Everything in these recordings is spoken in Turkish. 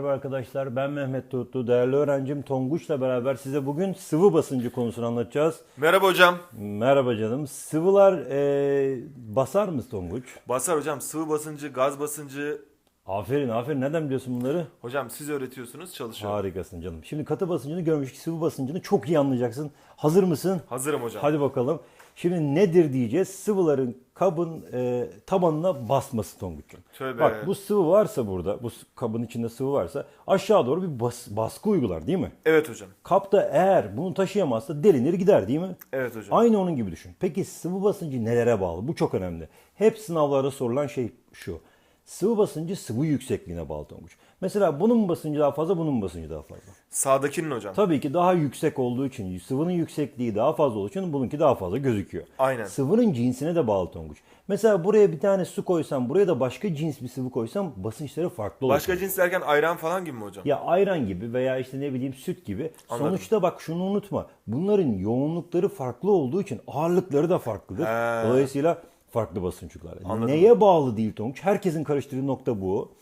Merhaba arkadaşlar ben Mehmet Tutlu. Değerli öğrencim Tonguç'la beraber size bugün sıvı basıncı konusunu anlatacağız. Merhaba hocam. Merhaba canım. Sıvılar e, basar mı Tonguç? Basar hocam sıvı basıncı, gaz basıncı. Aferin aferin. Neden biliyorsun bunları? Hocam siz öğretiyorsunuz çalışıyorum. Harikasın canım. Şimdi katı basıncını görmüş sıvı basıncını çok iyi anlayacaksın. Hazır mısın? Hazırım hocam. Hadi bakalım. Şimdi nedir diyeceğiz? Sıvıların kabın e, tabanına basması Tonguç'un. Bak bu sıvı varsa burada, bu kabın içinde sıvı varsa aşağı doğru bir bas- baskı uygular değil mi? Evet hocam. Kapta eğer bunu taşıyamazsa delinir gider değil mi? Evet hocam. Aynı onun gibi düşün. Peki sıvı basıncı nelere bağlı? Bu çok önemli. Hep sınavlarda sorulan şey şu. Sıvı basıncı sıvı yüksekliğine bağlı Tonguç. Mesela bunun basıncı daha fazla, bunun basıncı daha fazla. Sağdakinin hocam. Tabii ki daha yüksek olduğu için, sıvının yüksekliği daha fazla olduğu için bununki daha fazla gözüküyor. Aynen. Sıvının cinsine de bağlı Tonguç. Mesela buraya bir tane su koysam, buraya da başka cins bir sıvı koysam basınçları farklı olur. Başka cins derken ayran falan gibi mi hocam? Ya ayran gibi veya işte ne bileyim süt gibi. Anladım. Sonuçta bak şunu unutma. Bunların yoğunlukları farklı olduğu için ağırlıkları da farklıdır. He. Dolayısıyla farklı basınçlar. Anladım. Neye bağlı değil Tonguç? Herkesin karıştırdığı nokta bu.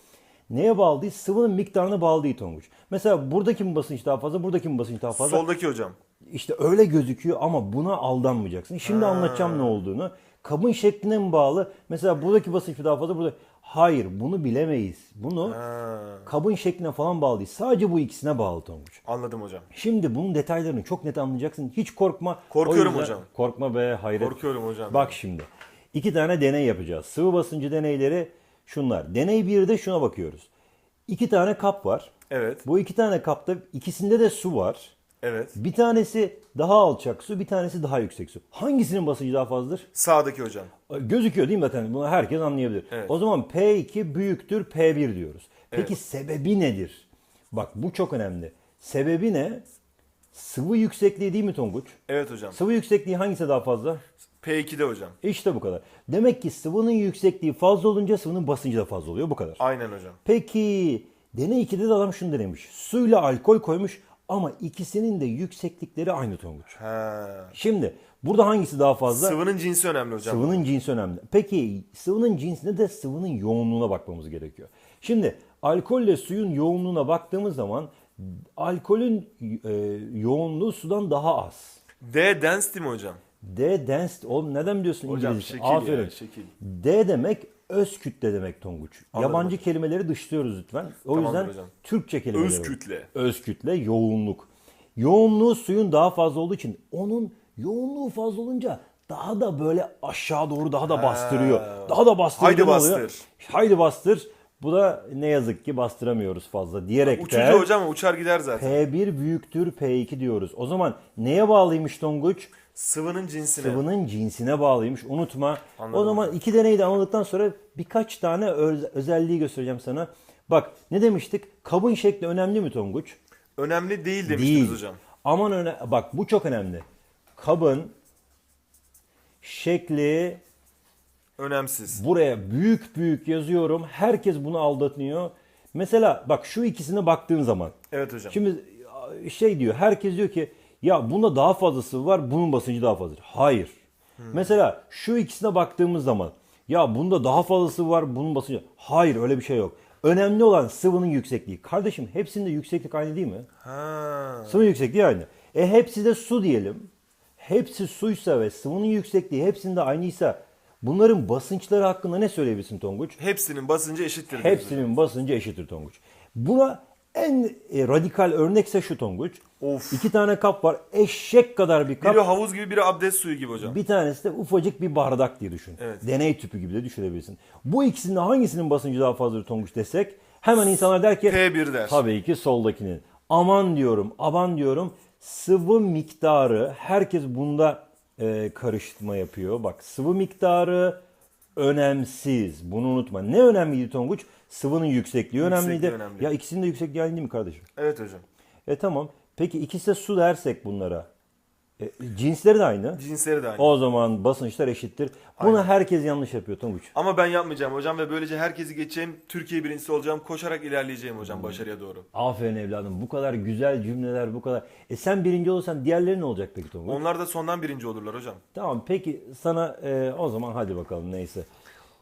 Neye bağlı değil? Sıvının miktarına bağlı değil Tonguç. Mesela buradaki mi basınç daha fazla, buradaki mi basınç daha fazla? Soldaki hocam. İşte öyle gözüküyor ama buna aldanmayacaksın. Şimdi anlatacağım ne olduğunu. Kabın şekline mi bağlı? Mesela buradaki basınç mı daha fazla, burada. Hayır, bunu bilemeyiz. Bunu Ha, kabın şekline falan bağlı değil. Sadece bu ikisine bağlı Tonguç. anladım hocam. Şimdi bunun detaylarını çok net anlayacaksın. Hiç korkma. Korkuyorum yüzden- hocam. Korkma be hayret. Korkuyorum hocam. Bak şimdi. İki tane deney yapacağız. Sıvı basıncı deneyleri şunlar. Deney 1'de şuna bakıyoruz. İki tane kap var. Evet. Bu iki tane kapta ikisinde de su var. Evet. Bir tanesi daha alçak su, bir tanesi daha yüksek su. Hangisinin basıncı daha fazladır? Sağdaki hocam. Gözüküyor değil mi zaten? Bunu herkes anlayabilir. Evet. O zaman P2 büyüktür P1 diyoruz. Peki sebebi nedir? Bak bu çok önemli. Sebebi ne? Sıvı yüksekliği değil mi Tonguç? Evet hocam. Sıvı yüksekliği hangisi daha fazla? P2'de hocam. İşte bu kadar. Demek ki sıvının yüksekliği fazla olunca sıvının basıncı da fazla oluyor. Bu kadar. Aynen hocam. Peki deney 2'de de adam şunu denemiş. Suyla alkol koymuş ama ikisinin de yükseklikleri aynı Tonguç. Ha. Şimdi burada hangisi daha fazla? Sıvının cinsi önemli hocam. Sıvının cinsi önemli. Peki sıvının cinsine de sıvının yoğunluğuna bakmamız gerekiyor. Şimdi alkolle suyun yoğunluğuna baktığımız zaman alkolün e, yoğunluğu sudan daha az. D density mi hocam? D dense, oğlum neden biliyorsun Hocam İngilizce? şekil Aferin. ya şekil. D demek öz kütle demek Tonguç. Anladım Yabancı hocam. kelimeleri dışlıyoruz lütfen. O Tamamdır yüzden hocam. Türkçe kelimeleri. Öz kütle. Öz kütle, yoğunluk. Yoğunluğu suyun daha fazla olduğu için onun yoğunluğu fazla olunca daha da böyle aşağı doğru daha da bastırıyor. Daha da bastırıyor. Haydi ne oluyor? bastır. Haydi bastır. Bu da ne yazık ki bastıramıyoruz fazla diyerek Uçunca hocam uçar gider zaten. P1 büyüktür P2 diyoruz. O zaman neye bağlıymış Tonguç? Sıvının cinsine. Sıvının cinsine bağlıymış. Unutma. Anladım. O zaman iki deneyi de anladıktan sonra birkaç tane öz- özelliği göstereceğim sana. Bak ne demiştik? Kabın şekli önemli mi Tonguç? Önemli değil demiştiniz Değil. hocam. Aman öne bak bu çok önemli. Kabın şekli Önemsiz. buraya büyük büyük yazıyorum. Herkes bunu aldatıyor. Mesela bak şu ikisine baktığın zaman. Evet hocam. Şimdi şey diyor herkes diyor ki ya bunda daha fazlası var bunun basıncı daha fazladır. Hayır. Mesela şu ikisine baktığımız zaman ya bunda daha fazlası var bunun basıncı. Hayır öyle bir şey yok. Önemli olan sıvının yüksekliği. Kardeşim hepsinde yükseklik aynı değil mi? Ha. Sıvı yüksekliği aynı. E hepsi de su diyelim. Hepsi suysa ve sıvının yüksekliği hepsinde aynıysa bunların basınçları hakkında ne söyleyebilirsin Tonguç? Hepsinin basıncı eşittir. Hepsinin basıncı eşittir Tonguç. Buna en e, radikal örnekse şu Tonguç. Of. İki tane kap var. Eşek kadar bir kap. Biri havuz gibi biri abdest suyu gibi hocam. Bir tanesi de ufacık bir bardak diye düşün. Evet. Deney tüpü gibi de düşünebilirsin. Bu ikisinin hangisinin basıncı daha fazladır Tonguç desek hemen insanlar der ki P1 der. tabii ki soldakinin. Aman diyorum, aman diyorum. Sıvı miktarı herkes bunda e, karıştırma yapıyor. Bak sıvı miktarı önemsiz. Bunu unutma. Ne önemliydi Tonguç? Sıvının yüksekliği önemliydi. önemli. Ya ikisinin de yüksekliği aynı değil mi kardeşim? Evet hocam. E tamam. Peki ikisi de su dersek bunlara. E, cinsleri de aynı. Cinsleri de aynı. O zaman basınçlar eşittir. Bunu herkes yanlış yapıyor Tonguç. Ama ben yapmayacağım hocam ve böylece herkesi geçeceğim. Türkiye birincisi olacağım. Koşarak ilerleyeceğim hocam başarıya doğru. Aferin evladım. Bu kadar güzel cümleler, bu kadar. E sen birinci olursan diğerleri ne olacak peki Tonguç? Onlar da sondan birinci olurlar hocam. Tamam peki sana e, o zaman hadi bakalım neyse.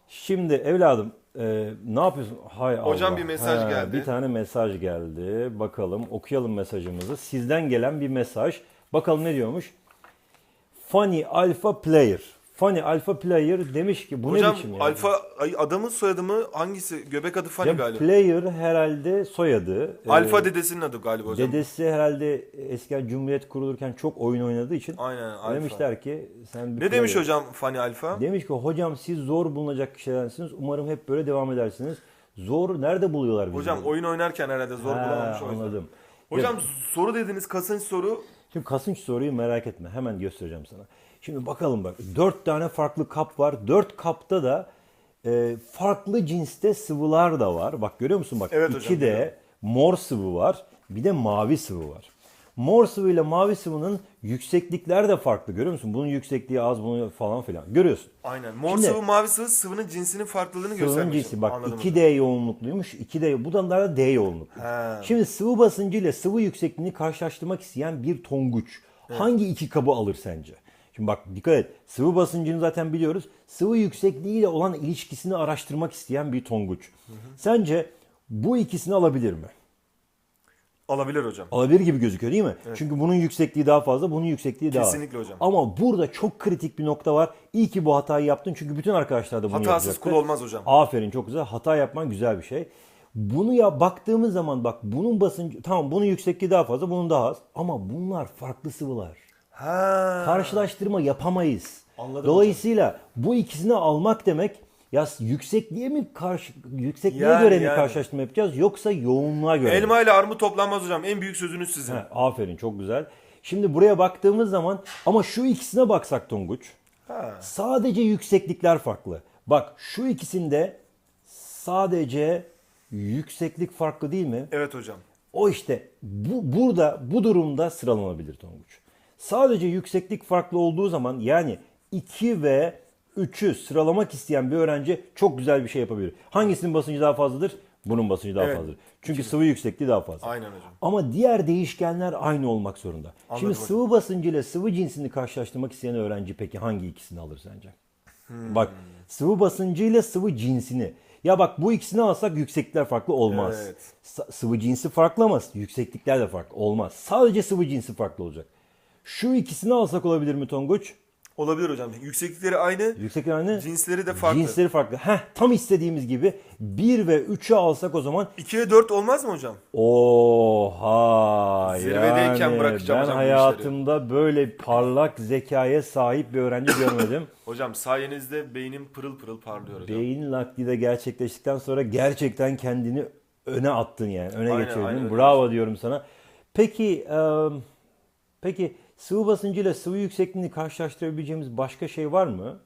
Şimdi evladım Ee, ne yapıyorsun? Hay Hocam Allah. bir mesaj Ha, geldi. Bir tane mesaj geldi. Bakalım okuyalım mesajımızı. Sizden gelen bir mesaj. Bakalım ne diyormuş? Funny Alpha Player. Funny Alpha Player demiş ki bu Hocam ne biçim ya? alfa ay, adamın soyadı mı hangisi? Göbek adı Fanny Ya galiba. Player herhalde soyadı. Ee, Alfa dedesinin adı galiba hocam. Dedesi herhalde eskiden Cumhuriyet kurulurken çok oyun oynadığı için Aynen alfa. demişler ki sen bir Ne demiş player. hocam Fanny Alfa? Demiş ki hocam siz zor bulunacak kişilerdensiniz. Umarım hep böyle devam edersiniz. Zor nerede buluyorlar bizi? Hocam oyun oynarken herhalde zor Ha, bulamamış o yüzden. Anladım. Hocam Ya, soru dediniz kasınç soru. Şimdi kasınç soruyu merak etme. Hemen göstereceğim sana. Şimdi bakalım bak. Dört tane farklı kap var. Dört kapta da e, farklı cinste sıvılar da var. Bak görüyor musun? Bak Evet hocam, iki de görüyorum. mor sıvı var. Bir de mavi sıvı var. Mor sıvı ile mavi sıvının yükseklikler de farklı. Görüyor musun? Bunun yüksekliği az, bunun falan filan. Görüyorsun. Aynen. Mor Şimdi- sıvı mavi sıvı sıvının cinsinin farklılığını Sıvının göstermiş. cinsi bak Anladım 2D yoğunlukluymuş. 2D bu da D yoğunluklu. He. Şimdi sıvı basıncı ile sıvı yüksekliğini karşılaştırmak isteyen bir tonguç hangi iki kabı alır sence? Şimdi bak dikkat et. Sıvı basıncını zaten biliyoruz. Sıvı yüksekliğiyle olan ilişkisini araştırmak isteyen bir tonguç. Sence bu ikisini alabilir mi? Alabilir hocam. Alabilir gibi gözüküyor değil mi? Çünkü bunun yüksekliği daha fazla, bunun yüksekliği daha az. Kesinlikle hocam. Ama burada çok kritik bir nokta var. İyi ki bu hatayı yaptın çünkü bütün arkadaşlar da bunu Hatasız yapacaktı. kul olmaz hocam. Aferin çok güzel. Hata yapman güzel bir şey. Bunu ya baktığımız zaman bak bunun basıncı tamam bunun yüksekliği daha fazla, bunun daha az ama bunlar farklı sıvılar. Ha. Karşılaştırma yapamayız. Anladım Dolayısıyla bu ikisini almak demek ya yüksekliğe mi karşı yüksekliğe Yani, göre mi yani. karşılaştırma yapacağız yoksa yoğunluğa göre mi? Elma ile armut toplanmaz hocam. En büyük sözünüz sizin. He, aferin çok güzel. Şimdi buraya baktığımız zaman ama şu ikisine baksak Tonguç. Ha. Sadece yükseklikler farklı. Bak şu ikisinde sadece yükseklik farklı değil mi? Evet hocam. O işte bu burada bu durumda sıralanabilir Tonguç. Sadece yükseklik farklı olduğu zaman yani 2 ve 3'ü sıralamak isteyen bir öğrenci çok güzel bir şey yapabilir. Hangisinin basıncı daha fazladır? Bunun basıncı daha Evet. fazladır. Çünkü sıvı yüksekliği daha fazla. Aynen hocam. Ama diğer değişkenler aynı olmak zorunda. Şimdi hocam. sıvı basıncı ile sıvı cinsini karşılaştırmak isteyen öğrenci peki hangi ikisini alır sence? Hmm. Bak sıvı basıncı ile sıvı cinsini. Ya bak bu ikisini alsak yükseklikler farklı olmaz. Evet. Sa- Sıvı cinsi farklı ama yükseklikler de farklı olmaz. Sadece sıvı cinsi farklı olacak. Şu ikisini alsak olabilir mi Tonguç? Olabilir hocam. Yükseklikleri aynı. Yükseklik aynı. Cinsleri de farklı. Cinsleri farklı. Heh, tam istediğimiz gibi 1 ve 3'ü alsak o zaman 2 ve 4 olmaz mı hocam? Oha Zirvedeyken yani bırakacağım ben hocam hayatımda böyle parlak zekaya sahip bir öğrenci görmedim. Hocam sayenizde beynim pırıl pırıl parlıyor hocam. Beyin nakli de gerçekleştikten sonra gerçekten kendini öne attın yani. Öne Aynen, geçirdin. aynen öyle. Bravo diyorum sana. Peki e, peki sıvı basıncı ile sıvı yüksekliğini karşılaştırabileceğimiz başka şey var mı?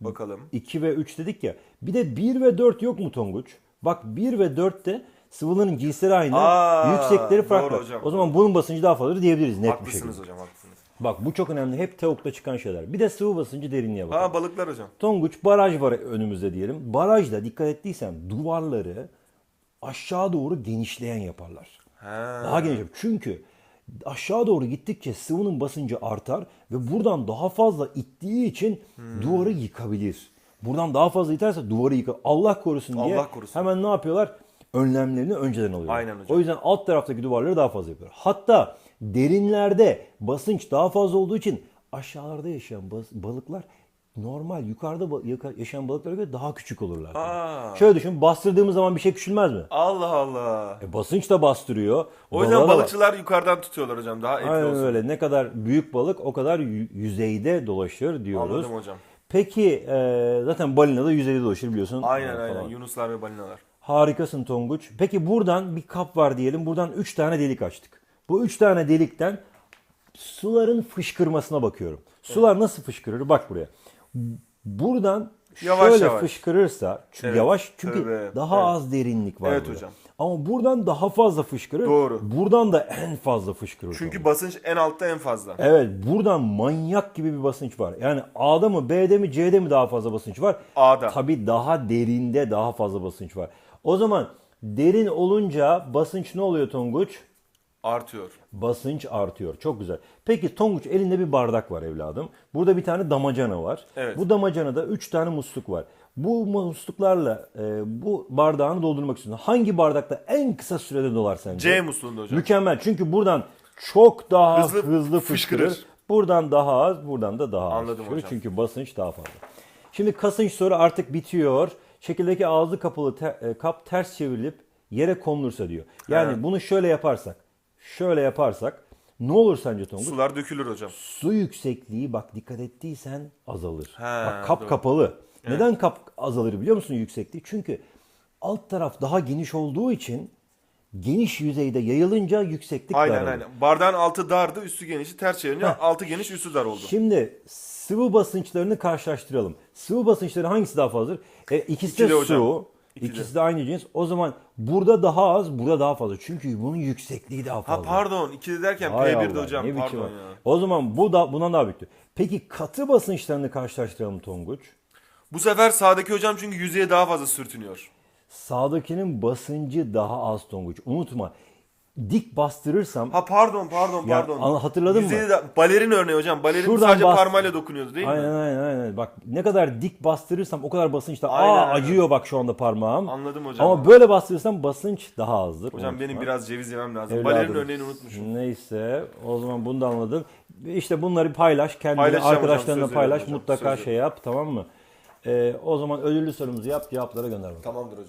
Bakalım. 2 ve 3 dedik ya. Bir de 1 ve 4 yok mu Tonguç? Bak 1 ve 4'te sıvıların cinsleri aynı, Aa, yüksekleri farklı. hocam. O zaman bunun basıncı daha fazladır diyebiliriz net bir şekilde. Haklısınız hocam haklısınız. Bak bu çok önemli. Hep teokta çıkan şeyler. Bir de sıvı basıncı derinliğe bakalım. Ha balıklar hocam. Tonguç baraj var önümüzde diyelim. Barajda dikkat ettiysen duvarları aşağı doğru genişleyen yaparlar. Ha. Daha geniş. Çünkü aşağı doğru gittikçe sıvının basıncı artar ve buradan daha fazla ittiği için Hmm. duvarı yıkabilir. Buradan daha fazla iterse duvarı yıkar. Allah korusun diye Allah korusun. hemen ne yapıyorlar? Önlemlerini önceden alıyorlar. Aynen hocam. O yüzden alt taraftaki duvarları daha fazla yapıyor. Hatta derinlerde basınç daha fazla olduğu için aşağılarda yaşayan balıklar normal yukarıda yaşayan balıklara göre daha küçük olurlar. Aa. Şöyle düşün bastırdığımız zaman bir şey küçülmez mi? Allah Allah. E, basınç da bastırıyor. O yüzden balığa da- balıkçılar yukarıdan tutuyorlar hocam. Daha etli Aynen olsun. öyle. Ne kadar büyük balık o kadar yü- yüzeyde dolaşır diyoruz. Anladım hocam. Peki e, zaten balina da yüzeyde dolaşır biliyorsun. Aynen E, aynen. falan. Yunuslar ve balinalar. Harikasın Tonguç. Peki buradan bir kap var diyelim. Buradan 3 tane delik açtık. Bu 3 tane delikten suların fışkırmasına bakıyorum. Sular nasıl fışkırır? Bak buraya. Buradan Yavaş şöyle yavaş. fışkırırsa çünkü Evet, yavaş çünkü tabii, daha evet. az derinlik var Evet burada. hocam. Ama buradan daha fazla fışkırır. Doğru. Buradan da en fazla fışkırır. Çünkü basınç en altta en fazla. Evet buradan manyak gibi bir basınç var. Yani A'da mı B'de mi C'de mi daha fazla basınç var? A'da. Tabii daha derinde daha fazla basınç var. O zaman derin olunca basınç ne oluyor Tonguç? Artıyor. Basınç artıyor. Çok güzel. Peki Tonguç elinde bir bardak var evladım. Burada bir tane damacana var. Evet. Bu damacanada 3 tane musluk var. Bu musluklarla e, bu bardağını doldurmak istiyorsun. Hangi bardakta en kısa sürede dolar sence? C musluğunda hocam. Mükemmel. Çünkü buradan çok daha Hızlı hızlı, fışkırır. fışkırır. Buradan daha az, buradan da daha az. Anladım hocam. Çünkü basınç daha fazla. Şimdi kasınç soru artık bitiyor. Şekildeki ağzı kapalı te- e, kap ters çevrilip yere konulursa diyor. Yani He. bunu şöyle yaparsak, şöyle yaparsak ne olur sence Tonguç? Sular dökülür hocam. Su yüksekliği bak dikkat ettiysen azalır. He, bak kap doğru. kapalı. Neden kap azalır biliyor musun yüksekliği? Çünkü alt taraf daha geniş olduğu için geniş yüzeyde yayılınca yükseklik Aynen daralır. aynen. Bardağın altı dardı, üstü genişi ters çevirince Heh. altı geniş, üstü dar oldu. Şimdi sıvı basınçlarını karşılaştıralım. Sıvı basınçları hangisi daha fazladır? E, ikisi de su. hocam. İkisi de aynı cins. O zaman burada daha az, burada daha fazla. Çünkü bunun yüksekliği daha Ha fazla. pardon, ikili derken Hay P1'de Allah, hocam. ne biçim Pardon var. ya. O zaman bu da bundan daha büyüktü. Peki katı basınçlarını karşılaştıralım Tonguç. Bu sefer sağdaki hocam çünkü yüzeye daha fazla sürtünüyor. Sağdakinin basıncı daha az Tonguç. Unutma. Dik bastırırsam Ha pardon pardon Ya, pardon. an- hatırladın mı? De- balerin örneği hocam. Balerin Şuradan sadece bas- parmağıyla dokunuyordu değil aynen mi? aynen aynen. Bak ne kadar dik bastırırsam o kadar basınç da Aynen, aa aynen. acıyor bak şu anda parmağım. Anladım hocam. Ama böyle bastırırsam basınç daha azdır. Hocam Unutma. benim biraz ceviz yemem lazım. Evladım. Balerin örneğini unutmuşum. Neyse o zaman bunu da anladın. İşte bunları paylaş kendine Paylaşacağım hocam, arkadaşlarına söz paylaş veriyorum hocam, mutlaka söz şey yap tamam mı? Ee, o zaman ödüllü sorumuzu yap cevaplara gönder bakalım. Tamamdır hocam.